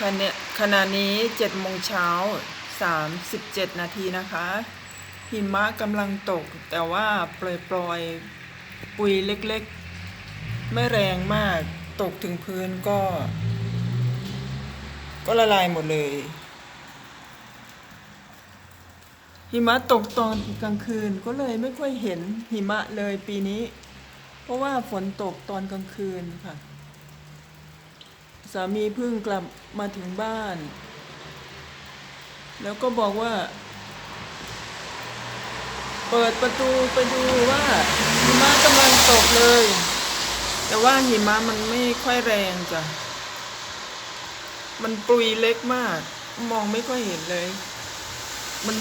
ขณะขณะนี้เจ็ดโมงเช้าสามสิบเจ็ดนาทีนะคะ หิมะกำลังตก แต่ว่าปล่อยปลอยปุยเล็กๆ ไม่แรงมากตกถึงพื้นก็ ก็ละลายหมดเลย หิมะตกตอนกลางคืนก็เลยไม่ค่อยเห็นหิมะเลยปีนี้ เพราะว่าฝนตกตอนกลางคืนค่ะ สามีเพิ่งกลับมาถึงบ้าน แล้วก็บอกว่า เปิดประตูไปดูว่าหิมะกำลังตกเลย แต่ว่าหิมะมันไม่ค่อยแรงจ้ะ มันปลุยเล็กมาก มองไม่ค่อยเห็นเลย มัน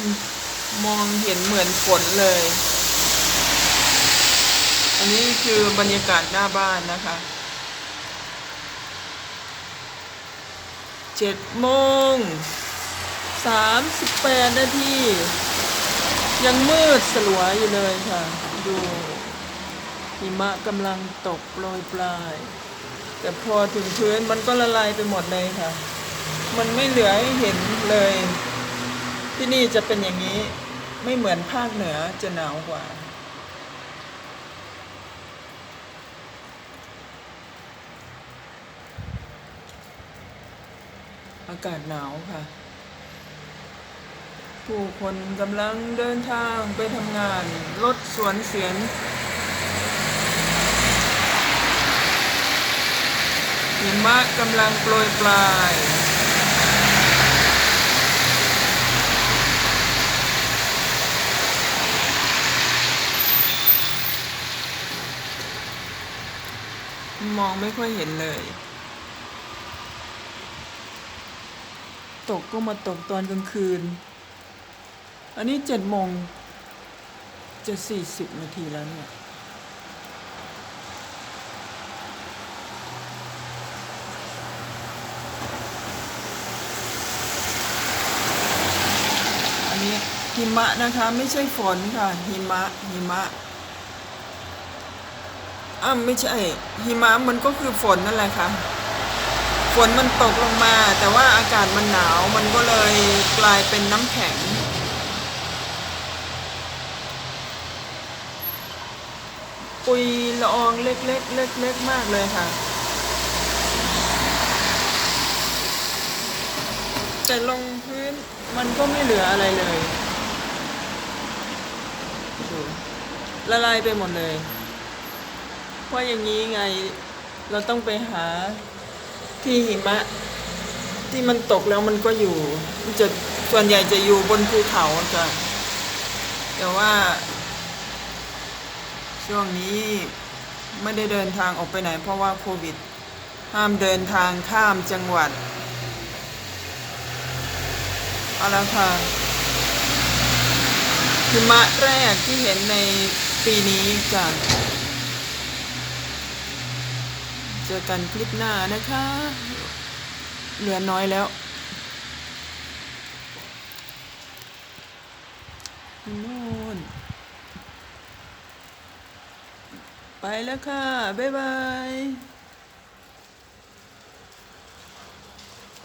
มองเห็นเหมือนฝนเลย อันนี้คือบรรยากาศหน้าบ้านนะคะ เจ็ดโมงสามสิบแปดนาทียังมืดสลัวอยู่เลยค่ะ ดูหิมะกำลังตกโปรยปลาย แต่พอถึงพื้นมันก็ละลายไปหมดเลยค่ะ มันไม่เหลือให้เห็นเลย ที่นี่จะเป็นอย่างนี้ไม่เหมือนภาคเหนือจะหนาวกว่า อากาศหนาวค่ะ ผู้คนกำลังเดินทางไปทำงาน รถสวนเสียงหิมะกำลังโปรยปลายมองไม่ค่อยเห็นเลย ตกก็มาตกตอนกลางคืน อันนี้เจ็ดโมงจะสี่สิบนาทีแล้วเนี่ยอันนี้หิมะนะคะไม่ใช่ฝนค่ะหิมะหิมะอ้าไม่ใช่หิมะมันก็คือฝนนั่นแหละค่ะ ฝนมันตกลงมา แต่ว่าอากาศมันหนาวมันก็เลยกลายเป็นน้ำแข็ง ปุยละอองเล็กๆเล็กๆมากเลยค่ะ แต่ลงพื้นมันก็ไม่เหลืออะไรเลยละลายไปหมดเลย เพราะอย่างนี้ไงเราต้องไปหา ที่หิมะ ที่มันตกแล้วมันก็อยู่มันจะส่วนใหญ่จะอยู่บนภูเขาจ้ะแต่ว่า ช่วงนี้ไม่ได้เดินทางออกไปไหน เพราะว่าโควิด ห้ามเดินทางข้ามจังหวัดเอาละค่ะหิมะแรกที่เห็นในปีนี้จ้ะ เจอกันคลิปหน้านะคะ เหลือน้อยแล้วนู่นไปแล้วค่ะ บ๊ายบาย